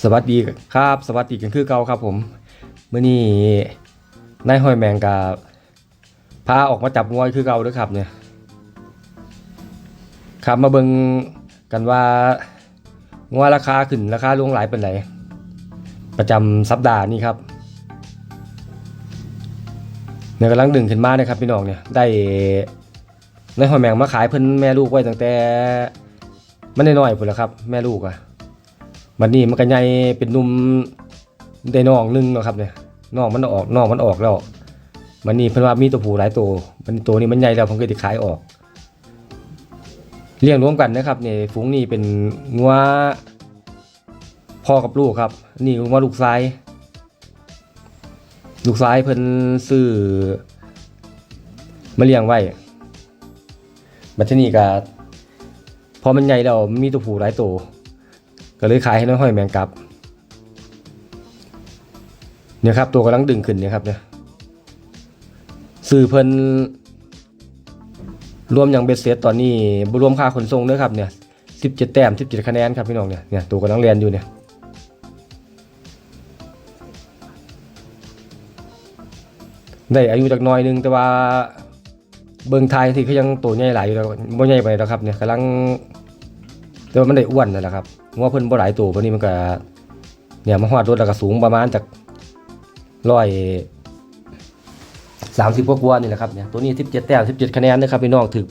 สวัสดีครับ สวัสดีกันคือเก่าครับผมเมื่อนี้นายห้อยแมงกับพาออกมาจับงวยคือเก่าเด้วยครับเนี่ยครับมาเบิ่งกันว่างวราคาขึ้นราคาลงหลายเป็นไหนประจำสัปดาห์นี้ครับเนี่ยกำลังดึงขึ้นมาเนี่ยครับพี่น้องเนี่ยได้นายห้อยแมงมาขายเพิ่นแม่ลูกไว้ตั้งแต่มันน้อยๆพุ่นละครับ แม่ลูกอะ บัดนี้มันก็ใหญ่เป็นนุ่มได้น้องหนึงเนาะครับเนี่ยน้องมันออกน้องมันออกแล้วบัดนี้เพิ่นว่ามีตัวผู้หลายตัวมันตัวนี้มันใหญ่แล้วผมก็สิขายออก เลี้ยงรวมกันนะครับเนี่ยฝูงนี้เป็นงัวพ่อกับลูกครับ นี่งัวลูกซ้าย ลูกซ้ายเพิ่นซื้อมาเลี้ยงไว้บัดทีนี้ก็พอมันใหญ่แล้วมีตัวผู้หลายตัว ก็เลยขายให้น้อยห้อยแมงกับเนี่ยครับตัวกำลังดึงขึ้นเนี่ยครับเนี่ยสื่อเพิ่นรวมอย่างเบ็ดเสร็จตอนนี้บรวมค่าขนส่งเด้อครับเนี่ยสิบเจ็ดแต้มสิบเจ็ดคะแนนครับพี่น้องเนี่ยเนี่ยตัวกำลังเรียนอยู่เนี่ยได้อายุจากน้อยหนึงแต่ว่าเบิงไทยที่เขายังตัวใหญ่หลายอยู่แล้วบ่ใหญ่ไปแล้วครับเนี่ยกำลังแต่ว่ามันได้อ้วนนั่นแหละครับ งัวเพิ่นบ่หลายตัวเพราะนี้มันก็เนี่ยมาฮอดรถแล้วก็สูงประมาณจากร้อยสามสิบกว่าๆนี่แหละครับเนี่ยตัวนี้สิบเจ็ดแต้มสิบเจ็ดคะแนนนะครับพี่น้องถือ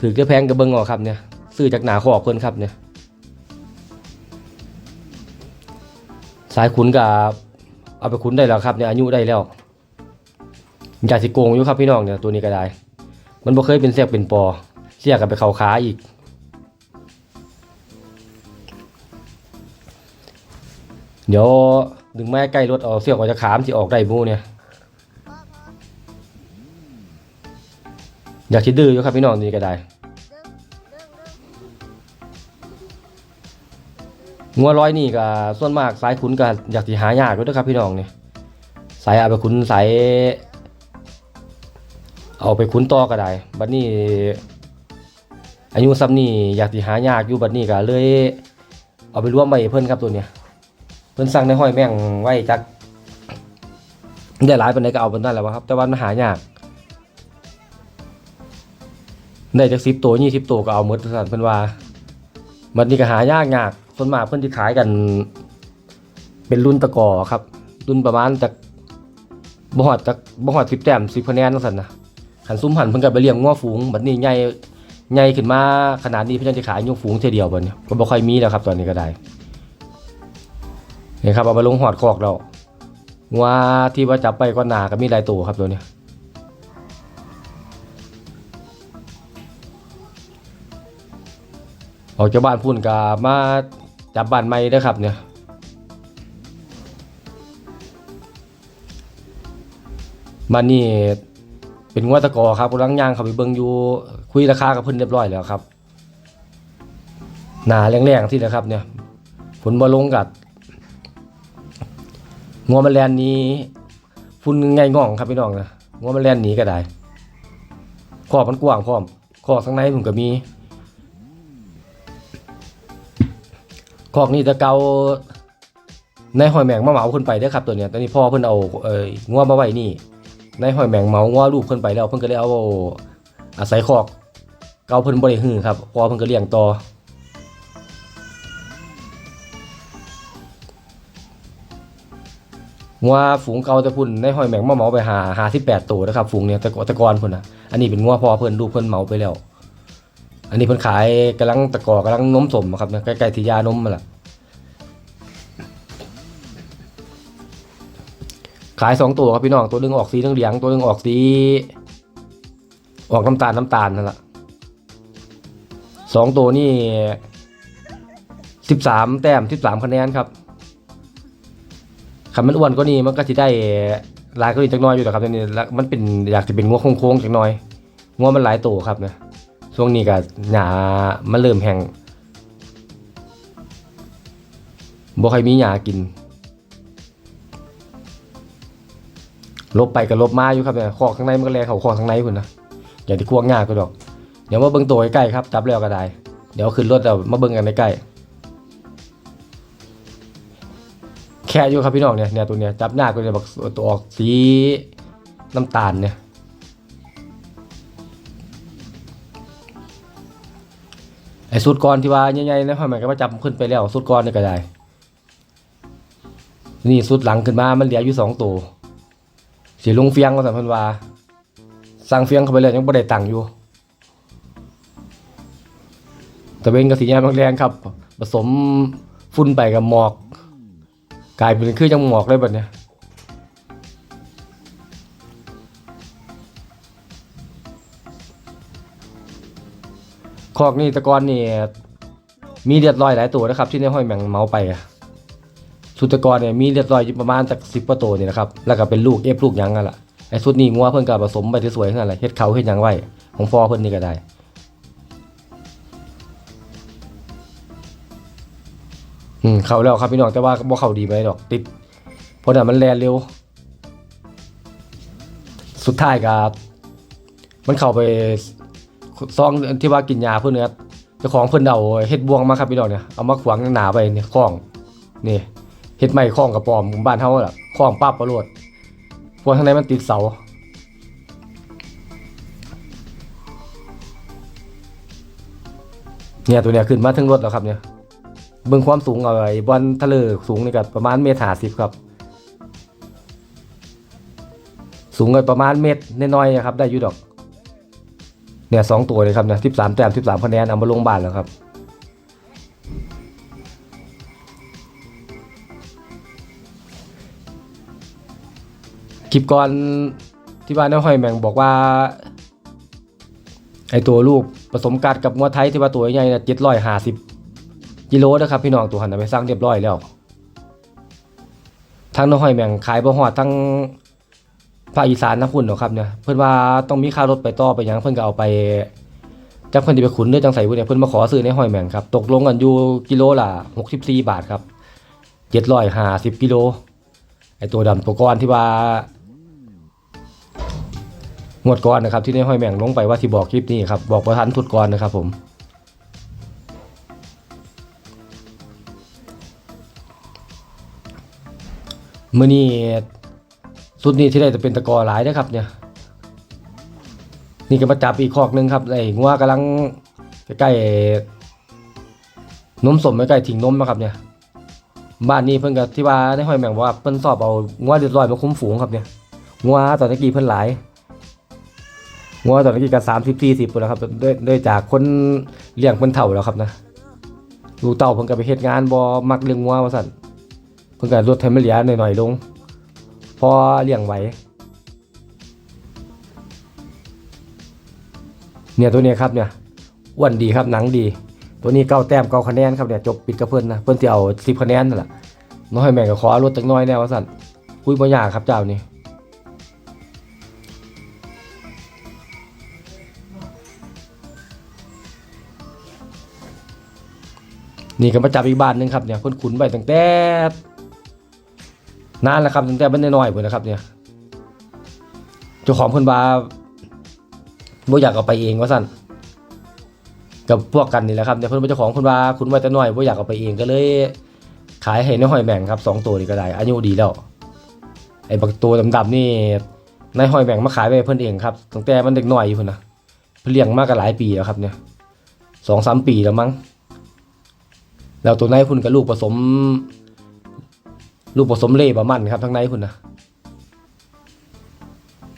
ถือจะแพงกับเบิ้งออกครับเนี่ยซื้อจากหนาขอกเพิ่นครับเนี่ยสายขุนกับเอาไปขุนได้แล้วครับเนี่ยอายุได้แล้วอยากสิโกงอยู่ครับพี่น้องเนี่ยตัวนี้ก็ได้ มันบ่เคยเป็นเสียกเป็นปอเสียกกับไปเข้าขาอีก เดี๋ยวดึงไม้ใกล้รถเอาเสียกออกจากขามที่ออกได้บูเนี่ยอยากคิดดื้ออยู่ครับพี่น้องนี่ก็ได้งัวร้อยนี่ก็ส่วนมากสายขุนก็อยากสิหายากด้วยนะครับพี่น้องเนี่ยสายเอาไปขุนสายเอาไปขุนต่อก็ได้บัดนี้อายุซ้ำนี่อยากสิหายากอยู่บัดนี้ก็เลย เอาไปร่วมไว้ให้เพิ่นครับตัวเนี้ย เพิ่นสั่งในห้อยแม่งไว้จักได้หลายปานใดก็เอาเพิ่นได้แหล้วครับ แต่ว่ามันหายากได้จัก10ตัว20ตัวก็เอาหมดสั่นเพิ่นว่ามันนี่ก็หายากยากส่วนมากเพิ่นสิขายกัน เป็นรุ่นตะกอครับ รุ่นประมาณจากบ่ฮอดจากบ่ฮอด10แต้ม10คะแนนจังซั่นนะคันซุ่มหันเพิ่นก็ไปเลี้ยงงัวฝูงบัดนี้ใหญ่ใหญ่ขึ้นมาขนาดนี้เพิ่นยังสิขายยู่ฝูงเท่ยเดียวบัดนี้ก็บ่ค่อยมีแล้วครับตอนนี้ก็ได้ นี่ครับเอาไปลงหอดคอกเราว่าที่ว่าจับไปก็หนาก็มีหลายตัวครับตัวนี้ออกจากบ้านพุ่นก็มาจับบ้านใหม่เด้ครับเนี่ยบ้านนี้เป็นงวดตะกอครับกำลังย่างเขาไปเบิ่งอยู่คุยราคากับเพิ่นเรียบร้อยแล้วครับหนาแรงๆที่นะครับเนี่ยฝนบ่ลงกัด งัวแมลงนี้ฝุ่นไงง่องครับพี่น้องนะงัวแมลงหนีก็ได้คอกมันกว้างพร้อมคอกข้างในผมก็มีคอกนี่จะเกาในหอยแมงมาเหมาเพิ่นไปเด้อครับตัวเนี้ยตอนนี้พ่อเพิ่นเอาเอ่องัวมาไว้นี่ในหอยแมงเมางัวลูกเพิ่นไปแล้วเพิ่นก็เลยเอาอาศัยคอกเกาเพิ่นบ่ได้ฮือครับพ่อเพิ่นก็เลี้ยงต่อ งัวฝูงเก่าต่พุ่นในห้อยแมงมาเหมาไปหาหาที่แปดตัวนะครับฝูงเนี่ยต่ก่อต่ก่อนพุ่นนะอันนี้เป็นงัวพอเพิ่นลูกเพิ่นเหมาไปแล้ว อันนี้เพิ่นขายกำลังตะกอกำลังนมสมอะครับใกล้ๆที่ยานมมาละขายสองตัวครับพี่น้องตัวหนึงออกสีเหลืองตัวหนึงออกสีออกน้ำตาลน้ำตาลนั่นแหละสองตัวนี่สิบสามแต้มสิบสามคะแนนครับ คันมันอ้วนก็นี่มันก็จะได้ลายก็นี่จักน้อยอยู่แต่ครับตอนนี้แล้วมันเป็นอยากจะเป็นงัวโค้งๆจักน้อยงัวมันหลายตัวครับเนี่ยช่วงนี้ก็หนามันเริ่มแห้งบ่ค่อยมีหญ้ากิน ลบไปก็ลบมาอยู่ครับเนี่ยคอกข้างในมันก็แลเขาคอกข้างในพุ่นะอย่างที่ควงหญ้าก็ดอก เดี๋ยวมาเบิ่งตัวใกล้ครับจับแล้วก็ได้ เดี๋ยวขึ้นรถแล้วมาเบิ่งกันใกล้ๆ ค่อยู่ครับพี่น้องเนี่ยเนี่ยตัวเนี้ยจับหน้าก็จะบอกตัวออกสีน้ำตาลเนี่ยไอ้สูตรก่อนที่ว่าใหญ่ๆนะพ่อแม่ก็มาจับขึ้นไปแล้วสูตรก่อนนี่ก็ได้นี่สูตรหลังขึ้นมามันเหลืออยู่สองตัวสีลงเฟียงก็สัมพันว่าสั่งเฟียงเข้าไปเลยยังบ่ได้ตังค์อยู่ต่เป็นกระสียามแรงครับ ผสมฟุ้นไปกับหมอก กลายเป็นคือจังหมอกเลยแบบเนี้ยคอกนี่ตะกอนนี่มีเรียดรอยหลายตัวนะครับ ที่ในห้อยแมงเมาไปอะสุดตะกอนเนี่ยมีเรียดรอยอยู่ประมาณจากสิบกว่าตัวนี่นะครับแล้วก็เป็นลูกเอฟลูกยังกันล่ะไอ้สุดนี้งัวเพิ่นกับผสมไปที่สวยขนาดไรเฮ็ดเขาเฮ็ดยังไว้ของฟอเพิ่นนี่ก็ได้ อืมเข้าแล้วครับพี่น้องแต่ว่าบ่เข้าดีไปดอกติดเพราะนั้นมันแลนเร็ว สุดท้ายก็มันเข้าไปซองที่ว่ากินยาเพื่อนเนื้อเจ้าของเพิ่นเอาเฮ็ดบวงมาครับพี่น้องเนี่ยเอามาขวางหนาไปเนี่ยคล้องนี่เฮ็ดไม้คล้องกับปอมบ้านเฮาล่ะคล้องปั๊บประโลดพวกข้างในมันติดเสาเนี่ยตัวเนี้ยขึ้นมาถึงรถแล้วครับเนี่ย เบิ่งความสูงเอาไว้บอนทะเลสูงนี่ก็ประมาณเมตรห้าสิบครับ สูงก็ประมาณเมตรน้อยๆนะครับ ได้อยู่ดอก เนี่ยสองตัวเลยครับเนี่ยสิบสามแต้มสิบสามคะแนนเอามาลงบ้านแล้วครับคลิปก่อนที่บ้านน้าห้อยแมงบอกว่า ไอตัวลูกผสมกัดกับงัวไทยที่ว่าตัวใหญ่เนี่ยเจ็ดร้อยห้าสิบ กิโลนะครับพี่น้องตัวหันไปสร้างเรียบร้อยแล้วทั้งน้องหอยแมงขายบ่ฮอดทั้งภาคอีสานนะคุณเนาะครับเนี่ยเพิ่อนว่าต้องมีค่ารถไปต่อไปยังเพิ่อนก็เอาไปจักเพิ่นสิไปขุนเด้อจังไสบ่เนี่ยเพิ่อนมาขอซื้อในหอยแมงครับตกลงกันอยู่กิโลละ64บาทครับ750กิโลไอตัวดำตัวก้อนที่ว่างวดก่อนนะครับที่ในหอยแมงลงไปว่าที่บอกคลิปนี้ครับบอกประทันทุดก่อนนะครับผม มื่อนี้สุดนี้ที่ได้จะเป็นตะกอหลายนะครับเนี่ย นี่ก็มาจับอีกคอกหนึ่งครับไอ้งัวกำลังใกล้นมสมใกล้ถิงนมนะครับเนี่ย บ้านนี้เพิ่นก็ที่ว่าได้ห้อยแมงว่าเพิ่นสอบเอางัวเดือดร้อยมาคุ้มฝูงครับเนี่ยงัวตอนนี้กี่เพิ่นหลายงัวตอนนี้กี่กันสามสิบสี่สิบแล้วครับด้วยด้วยจากคนเลี้ยงเพิ่นเถ่าแล้วครับนะลูกเต่าเพิ่นก็ไปเฮ็ดงานบ่มักเลี้ยงงัวว่าซั่น เพิ่งการลดให้มันเหลือหน่อยๆลง พอเลี้ยงไหวเนี่ยตัวนี้ครับเนี่ยอ้วนดีครับหนังดี ตัวนี้เก้าแต้มเก้าคะแนนครับเนี่ยจบปิดกับเพิ่อนนะเพิ่อนจะเอาสิบคะแนนนั่นแหละน้อยแม่งก็ขอลดจักน้อยแน่วสั่นคุยบ่ยากครับเจ้านี่นี่ก็มาจับอีกบ้านหนึงครับเนี่ยเพิ่นขุนไปตั้งแต่ นานแล้วครับตั้งแต่เป็นน้อยๆพุ่นนะครับเนี่ยเจ้าของเพิ่นว่าบ่อยากเอาไปเองว่าซั่นกับพวกกันนี่แหละครับเนี่ยเพิ่นเป็นเจ้าของเพิ่นว่าคุณไว้แต่น้อยบ่อยากเอาไปเองก็เลย ขายให้ในหอยแบ่งครับสองตัวนี่ก็ได้อายุดีแล้วไอ้บักตัวดำๆนี่ในหอยแบ่งมาขายไปเพิ่นเองครับตั้งแต่มันเด็กน้อยอยู่พุ่นนะเพิ่นเลี้ยงมาก็หลายปีแล้วครับเนี่ยสองสามปีแล้วมั้งแล้วตัวในพุ่นกับลูกผสม ลูกผสมเล่ประมันครับทั้งในคุณนะ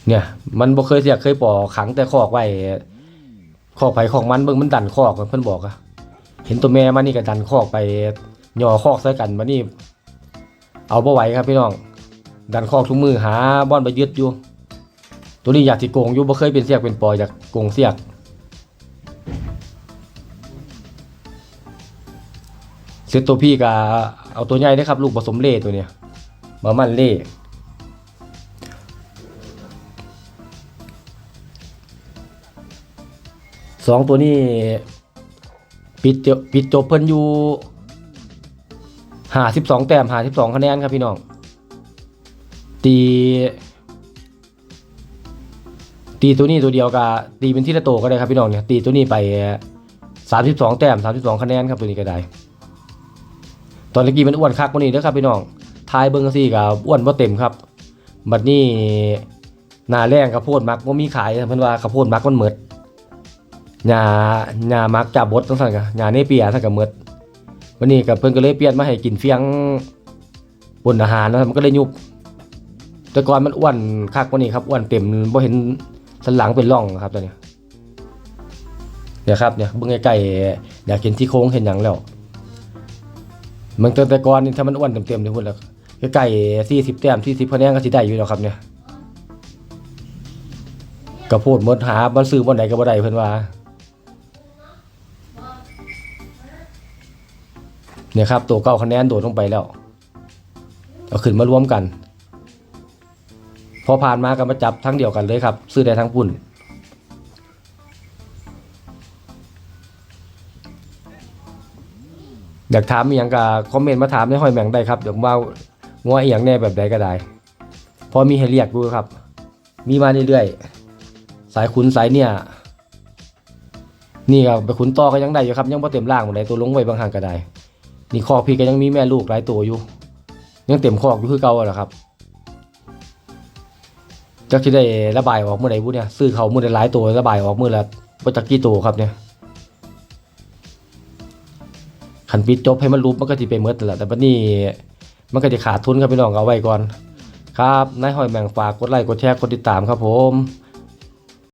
เนี่ย มันบ่เคยเสียเคยป่อขังแต่คอกไว้คอกไผคอกมันเบิ่งมันดันคอกเพิ่นบอกอะเห็นตัวแม่มันนี่ก็ดันคอกไปย่อคอกใส่กันมานี่ เอาบ่ไหวครับพี่น้อง ดันคอกทุกมือหาบ่อนไปยึดอยู่ ตัวนี้อยากสิโกงอยู่บ่เคยเป็นเสียกเป็นปออยากโกงเสียกเซตตัวพี่ก็ เอาตัวใหญ่นะครับ ลูกผสมเล่ตัวเนี้ยมามันเล่สองตัวนี้ปิดจบปิดจบเพิ่นอยู่หาสิบสองแต้มหาสิบสองคะแนนครับพี่น้อง ตีตีตัวนี้ตัวเดียวกับตีเป็นที่ละโตก็ได้ครับพี่น้องเนี่ยตีตัวนี้ไปสามสิบสองแต้มสามสิบสองคะแนนครับตัวนี้ก็ได้ ตอนเมื่อกี้มันอ้วนคักกว่านี้เด้อครับพี่น้องทายเบิ่งซี่ก็อ้วนบ่เต็มครับ บัดนี้หน้าแรงข้าวโพดมักบ่มีขายเพิ่นว่าข้าวโพดมักมันหมดหญ้าหญ้ามักจับบดจังซั่นก็หญ้าเนเปียซั่นก็หมดวันนี้ก็เพิ่นก็เลยเปลี่ยนมาให้กินเฟียงบนอาหารนะครับมันก็เลยยุบแต่ก่อนมันอ้วนคักกว่านี้ครับอ้วนเต็มบ่เห็นสันหลังเป็นร่องครับตอนนี้เนี่ยครับเนี่ยเบิ่งใกล้ๆอยากเห็นที่โค้งเห็นหยังแล้ว มันแต่แต่ก่อนนี่ถ้ามันอ้วนเต็มๆนี่พุ่นแล้วใกล้ๆ40แต้ม40คะแนนก็สิได้อยู่แล้วครับเนี่ยก็พูดหมดหาบ่ซื้อบ่ไหนก็บ่ได้เพิ่นว่าเนี่ยครับ ตัวเก้าคะแนนโดดลงไปแล้วเอาขึ้นมารวมกัน พอผ่านมาก็มาจับทั้งเดียวกันเลยครับ ซื้อได้ทั้งปุ่น อยากถามอย่างก็คอมเมนต์มาถามในห้อยแมงได้ครับเดี๋ยวว่างัวอหย่างแน่แบบใดก็ได้ พอมีให้เรียกดูครับ มีมาเรื่อยๆสายขุนสายเนี่ย นี่ก็ไปขุนต่อก็ยังได้อยู่ครับ ยังพอเต็มร่างหมดเลยตัวลงไว้บางห่างก็ได้ นี่คอกพี่ก็ยังมีแม่ลูกหลายตัวอยู่ ยังเต็มคอกอยู่คือเก่าแหละครับจักที่ได้ระบายออกเมื่อไหร่บุเนี่ยซื้อเขาเมื่อได้หลายตัวระบายออกเมื่อละว่าจักกี่ตัวครับเนี่ย วิดจบให้มันรูปมันก็จะไปเมื่อแต่ละแต่บัดนี้มันก็จะขาดทุนครับพี่น้องเอาไว้ก่อน ครับนายหอยแมงฝากกดไลค์กดแชร์กดติดตามครับผม